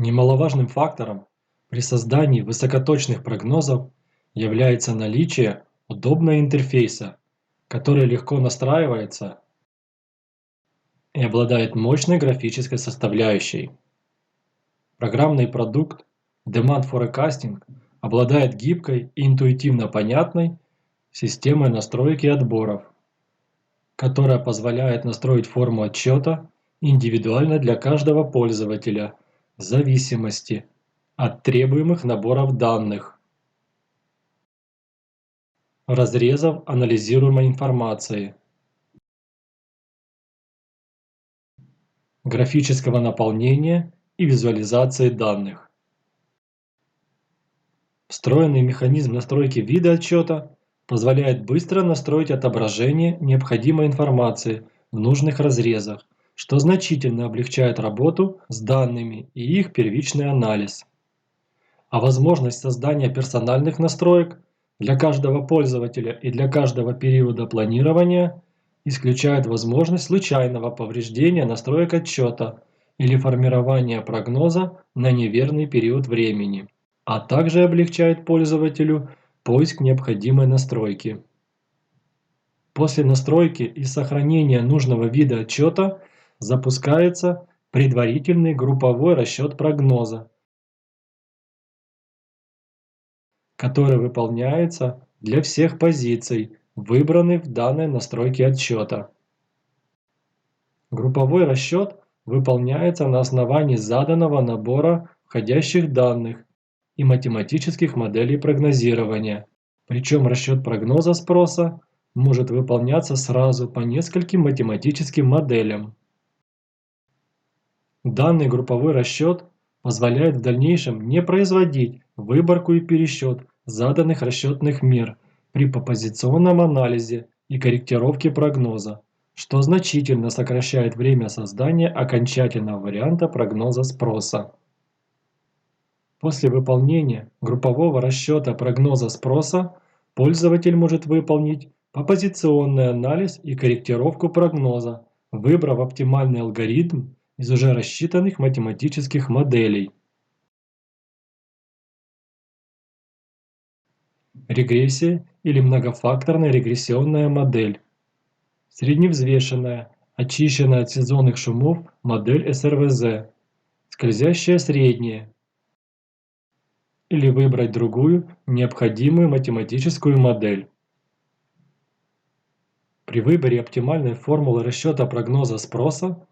Немаловажным фактором при создании высокоточных прогнозов является наличие удобного интерфейса, который легко настраивается и обладает мощной графической составляющей. Программный продукт Demand Forecasting обладает гибкой и интуитивно понятной системой настройки отборов, которая позволяет настроить форму отчета индивидуально для каждого пользователя зависимости от требуемых наборов данных, разрезов анализируемой информации, графического наполнения и визуализации данных. Встроенный механизм настройки вида отчета позволяет быстро настроить отображение необходимой информации в нужных разрезах, что значительно облегчает работу с данными и их первичный анализ. А возможность создания персональных настроек для каждого пользователя и для каждого периода планирования исключает возможность случайного повреждения настроек отчета или формирования прогноза на неверный период времени, а также облегчает пользователю Поиск необходимой настройки. После настройки и сохранения нужного вида отчета запускается предварительный групповой расчет прогноза, который выполняется для всех позиций, выбранных в данной настройке отчета. Групповой расчет выполняется на основании заданного набора входящих данных и математических моделей прогнозирования, причем расчет прогноза спроса может выполняться сразу по нескольким математическим моделям. Данный групповой расчет позволяет в дальнейшем не производить выборку и пересчет заданных расчетных мер при попозиционном анализе и корректировке прогноза, что значительно сокращает время создания окончательного варианта прогноза спроса. После выполнения группового расчета прогноза спроса пользователь может выполнить попозиционный анализ и корректировку прогноза, выбрав оптимальный алгоритм из уже рассчитанных математических моделей. Регрессия или многофакторная регрессионная модель. Средневзвешенная, очищенная от сезонных шумов модель СРВЗ. Скользящая средняя, или выбрать другую, необходимую математическую модель. При выборе оптимальной формулы расчета прогноза спроса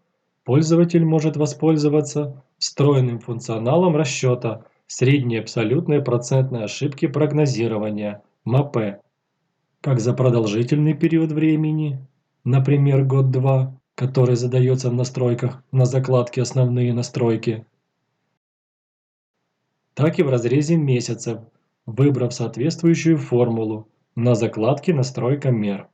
пользователь может воспользоваться встроенным функционалом расчета средней абсолютной процентной ошибки прогнозирования МАП, как за продолжительный период времени, например год-два, который задается в настройках на закладке «Основные настройки», так и в разрезе месяцев, выбрав соответствующую формулу на закладке «Настройка мер».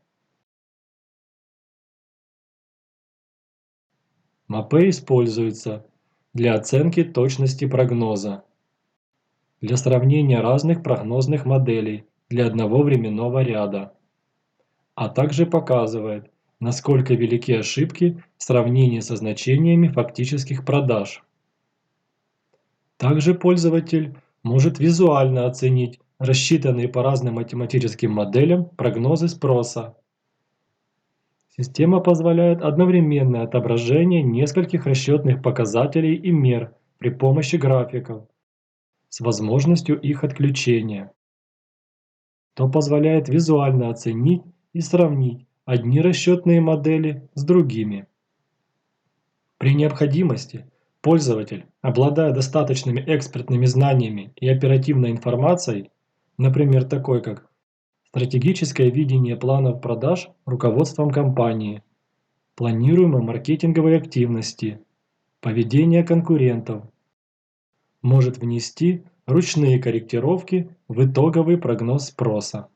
МАП используется для оценки точности прогноза, для сравнения разных прогнозных моделей для одного временного ряда, а также показывает, насколько велики ошибки в сравнении со значениями фактических продаж. Также пользователь может визуально оценить рассчитанные по разным математическим моделям прогнозы спроса. Система позволяет одновременное отображение нескольких расчетных показателей и мер при помощи графиков с возможностью их отключения, то позволяет визуально оценить и сравнить одни расчетные модели с другими. При необходимости Пользователь, обладая достаточными экспертными знаниями и оперативной информацией, например, такой как стратегическое видение планов продаж руководством компании, планируемые маркетинговые активности, поведение конкурентов, может внести ручные корректировки в итоговый прогноз спроса.